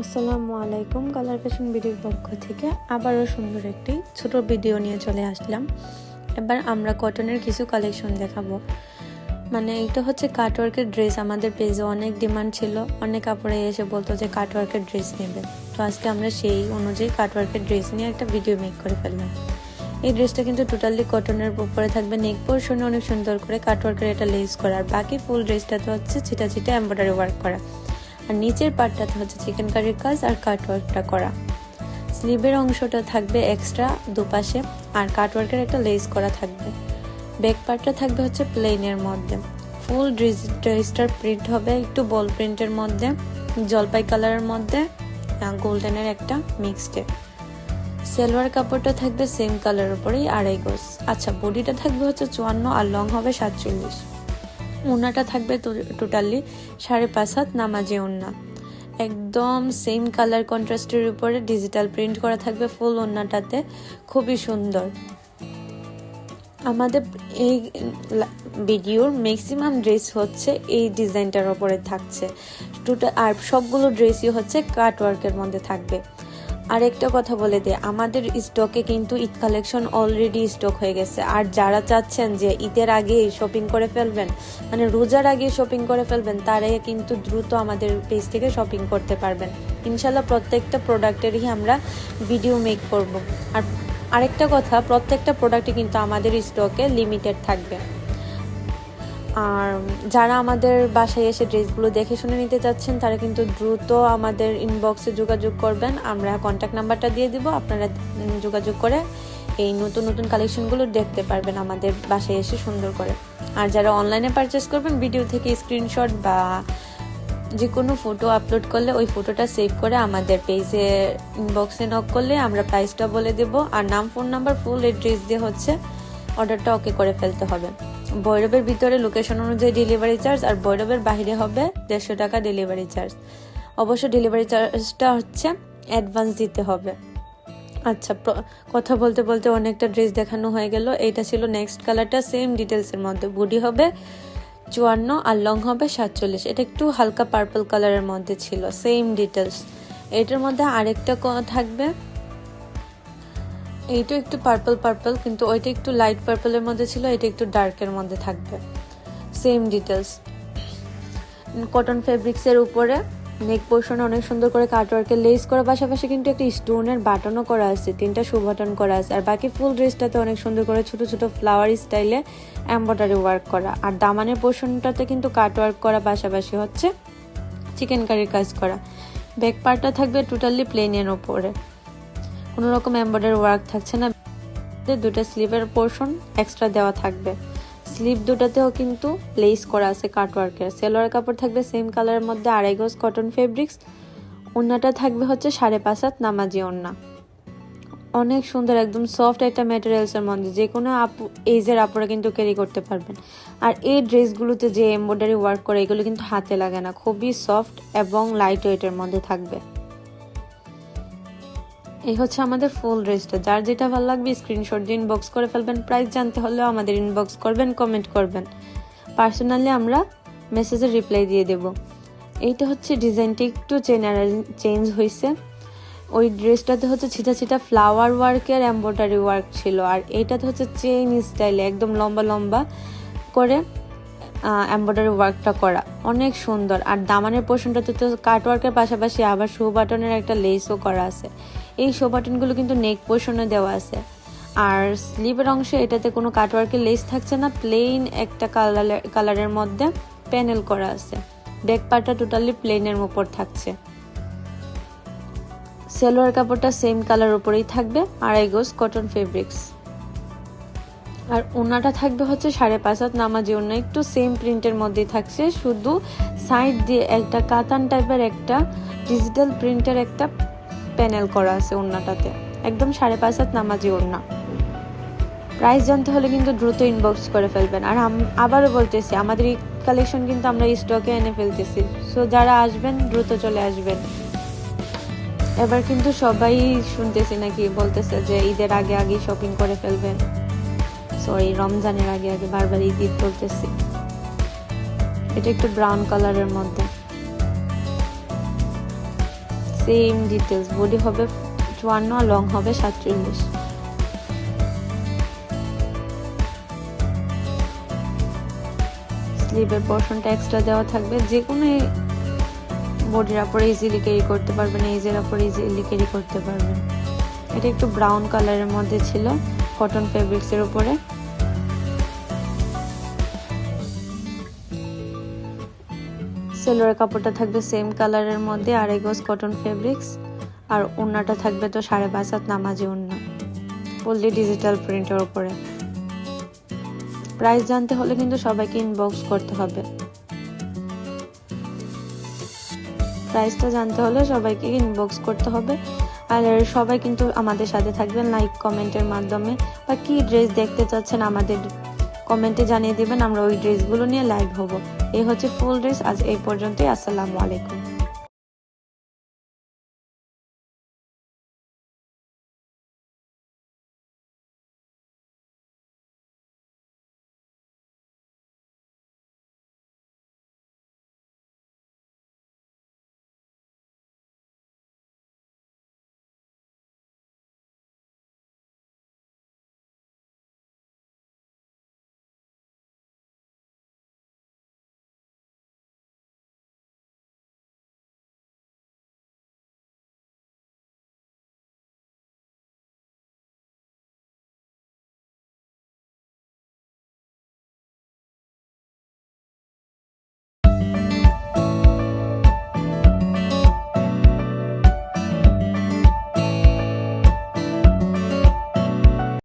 আসসালামু আলাইকুম colour fashion ভিডিওর পক্ষ থেকে আবারও সুন্দর একটি ছোট ভিডিও নিয়ে চলে আসলাম। এবার আমরা কটনের কিছু কালেকশন দেখাবো। মানে এটা হচ্ছে কাটওয়ার্কের ড্রেস আমাদের পেজে অনেক ডিমান্ড ছিল। অনেক কাপড়ে এসে বলতো যে কাটওয়ার্কের ড্রেস নেবে। তো আজকে আমরা সেই অনুযায়ী কাটওয়ার্কের ড্রেস নিয়ে একটা ভিডিও মেক করে ফেললাম। এই ড্রেসটা কিন্তু টোটালি কটনের উপরে থাকবে। নেক পোর্শনে অনেক সুন্দর করে কাটওয়ার্কের এটা লেস করা। আর বাকি ফুল ড্রেসটা তো হচ্ছে ছিটা ছিটা এম্ব্রয়ডারি ওয়ার্ক করা। আর নিচের পার্টটাতে হচ্ছে চিকেন কারির কাজ আর কাটওয়ার্কটা করা। স্লিভের অংশটা থাকবে এক্সট্রা দুপাশে আর কাটওয়ার্কের একটা লেস করা থাকবে। ব্যাক পার্টটা থাকবে হচ্ছে প্লেনের মধ্যে। ফুল ড্রেসটার প্রিন্ট হবে একটু বল প্রিন্টের মধ্যে, জলপাই কালারের মধ্যে গোল্ডেনের একটা মিক্সডে সেলোয়ার কাপড়টা থাকবে সেম কালারের উপরেই আড়াই গোস আচ্ছা বডিটা থাকবে হচ্ছে চুয়ান্ন আর লং হবে সাতচল্লিশ। ওনাটা থাকবে টোটালি সাড়ে পাঁচ হাত নামাজি ওন্না একদম সেম কালার কন্ট্রাস্টের উপরে ডিজিটাল প্রিন্ট করা থাকবে ফুল ওন্নাটাতে খুবই সুন্দর। আমাদের এই ভিডিওর ম্যাক্সিমাম ড্রেস হচ্ছে এই ডিজাইনটার ওপরে থাকছে। টোটাল আর সবগুলো ড্রেসই হচ্ছে কাট ওয়ার্কের মধ্যে থাকবে। আর একটা কথা বলে দে, আমাদের স্টকে কিন্তু ঈদ কালেকশন অলরেডি স্টক হয়ে গেছে। আর যারা চাচ্ছেন যে ঈদের আগে শপিং করে ফেলবেন মানে রোজার আগে শপিং করে ফেলবেন তারাই কিন্তু দ্রুত আমাদের পেজ থেকে শপিং করতে পারবেন। ইনশাল্লাহ প্রত্যেকটা প্রোডাক্টেরই আমরা ভিডিও মেক করব। আর আরেকটা কথা, প্রত্যেকটা প্রোডাক্টই কিন্তু আমাদের স্টকে লিমিটেড থাকবে। আর যারা আমাদের বাসায় এসে ড্রেসগুলো দেখে শুনে নিতে চাচ্ছেন, তারা কিন্তু দ্রুত আমাদের ইনবক্সে যোগাযোগ করবেন। আমরা কন্ট্যাক্ট নাম্বারটা দিয়ে দিব, আপনারা যোগাযোগ করে এই নতুন নতুন কালেকশনগুলো দেখতে পারবেন আমাদের বাসায় এসে সুন্দর করে। আর যারা অনলাইনে পারচেস করবেন ভিডিও থেকে স্ক্রিনশট বা যে কোনো ফটো আপলোড করলে ওই ফটোটা সেভ করে আমাদের পেজে ইনবক্সে নক করলে আমরা প্রাইসটা বলে দেব। আর নাম ফোন নাম্বার ফুল এড্রেস দিয়ে হচ্ছে অর্ডারটা ওকে করে ফেলতে হবে। ভৈরবের ভিতরে লোকেশন অনুযায়ী ডেলিভারি চার্জ আর ভৈরবের বাইরে হবে দেড়শো টাকা ডেলিভারি চার্জ অবশ্য ডেলিভারি চার্জটা হচ্ছে অ্যাডভান্স দিতে হবে। আচ্ছা কথা বলতে বলতে অনেকটা ড্রেস দেখানো হয়ে গেল। এইটা ছিল নেক্সট কালারটা সেম ডিটেলসের মধ্যে। বুডি হবে চুয়ান্ন আর লং হবে সাতচল্লিশ। এটা একটু হালকা পার্পল কালারের মধ্যে ছিল সেম ডিটেলস এটার মধ্যে আরেকটা থাকবে এইটা একটু পার্পল পার্পল কিন্তু ওইটা একটু লাইট পার্পলের মধ্যে ছিল, এটা একটু ডার্কের মধ্যে থাকবে। সেম ডিটেলস কটন ফেব্রিক্সের উপরে নেক পোর্শন অনেক সুন্দর করে কাটওয়ার্কের লেস করা, পাশাপাশি কিন্তু একটা স্টোনের বাটনও করা আছে, তিনটা শু বাটন করা আছে। আর বাকি ফুল ড্রেসটাতে অনেক সুন্দর করে ছোট ছোট ফ্লাওয়ার স্টাইলে এম্ব্রয়ডারি ওয়ার্ক করা। আর দামানের পোর্শনটাতে কিন্তু কাটওয়ার্ক করা, পাশাপাশি হচ্ছে চিকেন কারির কাজ করা। ব্যাক পার্টটা থাকবে টোটালি প্লেনের ওপরে কোনো রকম এম্বয়ডারি ওয়ার্ক থাকছে না। দুটা স্লিভের পোর্শন এক্সট্রা দেওয়া থাকবে। স্লিভ দুটাতেও কিন্তু লেস করা আছে কাটওয়ার্কের সেলোয়ার কাপড় থাকবে সেম কালারের মধ্যে আড়াই গজ কটন ফেব্রিক্স ওন্নাটা থাকবে হচ্ছে সাড়ে পাঁচ হাত নামাজি ওন্না। অনেক সুন্দর, একদম সফট একটা ম্যাটেরিয়ালসের মধ্যে। যে কোনো আপু এজের আপুরা কিন্তু ক্যারি করতে পারবেন। আর এই ড্রেসগুলোতে যে এম্ব্রয়ডারি ওয়ার্ক করে, এগুলো কিন্তু হাতে লাগে না। খুবই সফট এবং লাইট ওয়েটের মধ্যে থাকবে। এই হচ্ছে আমাদের ফুল ড্রেসটা যার যেটা ভালো লাগবে স্ক্রিনশট দিয়ে ইনবক্স করে ফেলবেন। প্রাইস জানতে হলেও আমাদের ইনবক্স করবেন কমেন্ট করবেন। পার্সোনালি আমরা মেসেজের রিপ্লাই দিয়ে দেব। এইটা হচ্ছে ডিজাইনটা একটু জেনারেল চেঞ্জ হয়েছে ওই ড্রেসটাতে হচ্ছে ছিটা ছিটা ফ্লাওয়ার ওয়ার্কের এম্ব্রয়ডারি ওয়ার্ক ছিল। আর এইটাতে হচ্ছে চেইন স্টাইলে একদম লম্বা লম্বা করে এম্ব্রয়ডারি ওয়ার্কটা করা। অনেক সুন্দর। আর দামানের পোর্শনটাতে তো কাট ওয়ার্কের পাশাপাশি আবার শো বাটনের একটা লেসও করা আছে। এই শো বাটনগুলো কিন্তু নেক পোর্শনে দেওয়া আছে। আর স্লিভের অংশে এটাতে কোনো কাটওয়ার্কের লেস থাকছে না প্লেন একটা কালার কালারের মধ্যে প্যানেল করা আছে। ব্যাক পার্টটা টোটালি প্লেনের উপর থাকছে। সেলোয়ার কাপড়টা সেম কালার উপরেই থাকবে, আড়াই গোজ কটন ফেব্রিক্স আর ওনাটা থাকবে হচ্ছে সাড়ে পাঁচ হাত নামাজি ওনা, একটু সেম প্রিন্টের মধ্যেই থাকছে, শুধু সাইড দিয়ে একটা কাতান টাইপের একটা ডিজিটাল প্রিন্টের একটা প্যানেল করা আছে ওড়নাটাতে। একদম সাড়ে পাঁচ হাত নামাজি ওড়না। প্রাইস জানতে হলে কিন্তু দ্রুত ইনবক্স করে ফেলবেন। আর আবারও বলতেছি, আমাদের এই কালেকশন কিন্তু আমরা স্টকে এনে ফেলতেছি। সো যারা আসবেন, দ্রুত চলে আসবেন। এবার কিন্তু সবাই শুনতেছি নাকি, বলতেছে যে ঈদের আগে আগে শপিং করে ফেলবেন। সরি রমজানের আগে আগে বারবার ঈদ বলতেছি। এটা একটু ব্রাউন কালারের মধ্যে। সেম ডিটেলস বডি হবে চুয়ান্ন, আর লং হবে সাতচল্লিশ। স্লিভের পোর্শনটা এক্সট্রা দেওয়া থাকবে। যে কোনো বডির উপরে ইজিলি ক্যারি করতে পারবেন এইজের উপরে ইজিলি ক্যারি করতে পারবেন। এটা একটু ব্রাউন কালারের মধ্যে ছিল কটন ফেব্রিক্সের উপরে। সেলোয়ার কাপড়টা থাকবে সেম কালারের মধ্যে আড়াই গজ কটন ফেব্রিক্স আর ওড়নাটা থাকবে তো সাড়ে পাঁচ হাত নামাজি ওড়না ফুললি ডিজিটাল প্রিন্টের ওপরে প্রাইস জানতে হলে কিন্তু সবাইকে ইনবক্স করতে হবে। প্রাইসটা জানতে হলে সবাইকে ইনবক্স করতে হবে, আর সবাই কিন্তু আমাদের সাথে থাকবেন লাইক কমেন্টের মাধ্যমে, বা কি ড্রেস দেখতে চাচ্ছেন আমাদের কমেন্টে জানিয়ে দিবেন, আমরা ওই ড্রেসগুলো নিয়ে লাইভ হব। এই হচ্ছে ফুল ড্রেস আজ এই পর্যন্তই আসসালামু আলাইকুম।